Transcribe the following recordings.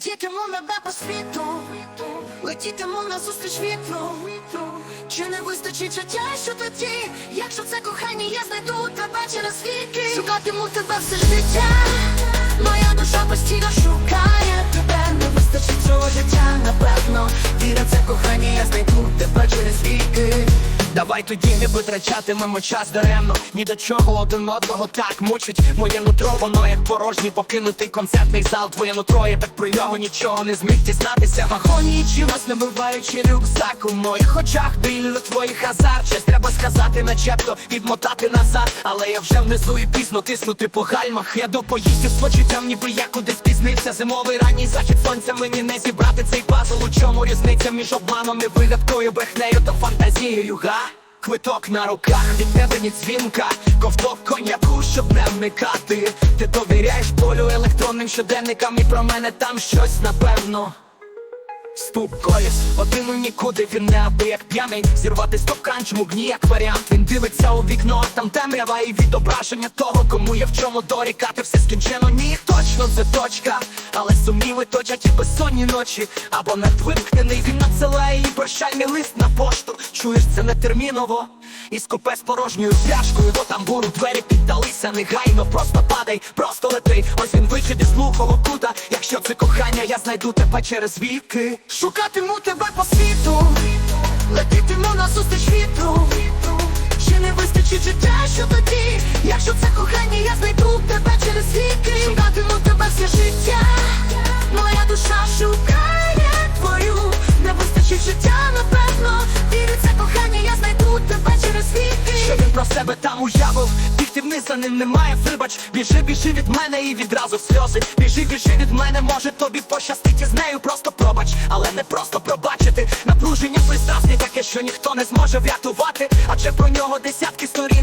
Летітиму небе по світу, летітиму назустріч вітру. Чи не вистачить життя, що тоді? Якщо це кохання, я знайду тебе через віки. Шукатиму тебе все життя. Моя душа постійно шукає Давай тоді не витрачатимемо час даремно. Ні до чого один одного так мучить. Моє нутро, воно як порожній покинутий концертний зал. Твоє нутро, я так про нього нічого не зміг дізнатися. В агонії чимось набиваючи рюкзак У моїх очах біль твоїх азарт Щось треба сказати, начебто відмотати назад. Але я вже внизу і пізно тиснути по гальмах. Я до поїздів з почуттям, ніби я кудись спізнився Зимовий ранній захід сонця мені не зібрати цей пазл. У чому різниця між обманом і вигадкою, брехнею та фантазією, га? Квиток на руках, від тебе ні дзвінка, ковток коньяку, щоб не вмикати. Ти довіряєш полю електронним щоденникам, і про мене там щось напевно. Стук коліс, один у нікуди, він не аби як п'яний Зірвати стоп-кранч чмук ніяк варіант Він дивиться у вікно, там темрява і відображення того, кому є в чому дорікати. Все скінчено, ні, точно це точка. Але сумніви точать і безсонні ночі. Або надвимкнений, він надсилає їй прощальний лист на пошту. Чуєш, це не терміново І скупе з порожньою пляшкою. До тамбуру Двері піддалися негайно, просто падай, просто лети. Ось він вихід із глухого кута. Якщо це кохання, я знайду тебе через віки. Шукатиму тебе по світу, летітиму назустріч вітру. Чи не вистачить життя, що тоді? Якщо це кохання, я знайду тебе через віки. Шукатиму тебе все життя. Моя душа шукає твою. Не вистачить життя, напевно. Це кохання, я знайду тебе віки. Що він про себе там уявив. Бігти вниз за ним немає вибач. Біжи, біжи від мене і відразу сльози. Біжи, біжи від мене, може тобі пощастить. Із нею Просто пробач, але не просто пробачити. Напруження пристрасне таке, що ніхто не зможе врятувати. Адже про нього десятки сторінок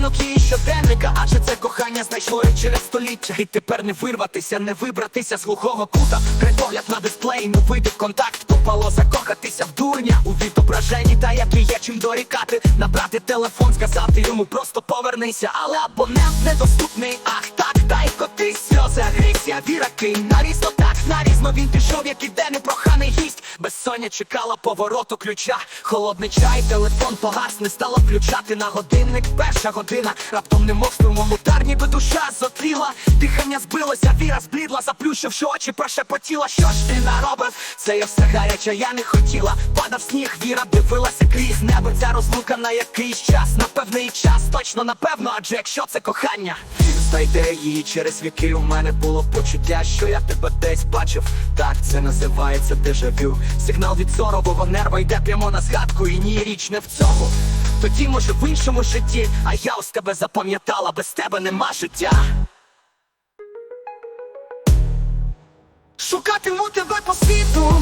знайшло його через століття І тепер не вирватися, не вибратися з глухого кута. Погляд на дисплеї, не вийде в контакт. Попало закохатися в дурня у відображенні Та як і є чим дорікати. Набрати телефон, сказати йому просто повернися Але абонент недоступний, ах так, дай коти сльози, агресія, віра, кинь Нарізно так, нарізно він пішов, як іде непроханий гість Безсоння чекала повороту ключа. Холодний чай, телефон погас, не стало включати на годинник. Перша година, раптом немов струмом удар, ніби душа зотліла. Дихання збилося, віра зблідла, заплющивши очі, прошепотіла. Що ж ти наробив? Це я все гаряче, я не хотіла. Падав сніг, віра дивилася крізь небо. Ця розлука на якийсь час, на певний час, точно напевно, адже якщо це кохання Знайде її. Через віки, у мене було почуття, що я тебе десь бачив. Так, це називається дежавю. Сигнал від зорового нерва йде прямо на згадку І ні, річ не в цьому. Тоді, може, в іншому житті, а я ось тебе запам'ятала, без тебе нема життя. Шукатиму тебе по світу,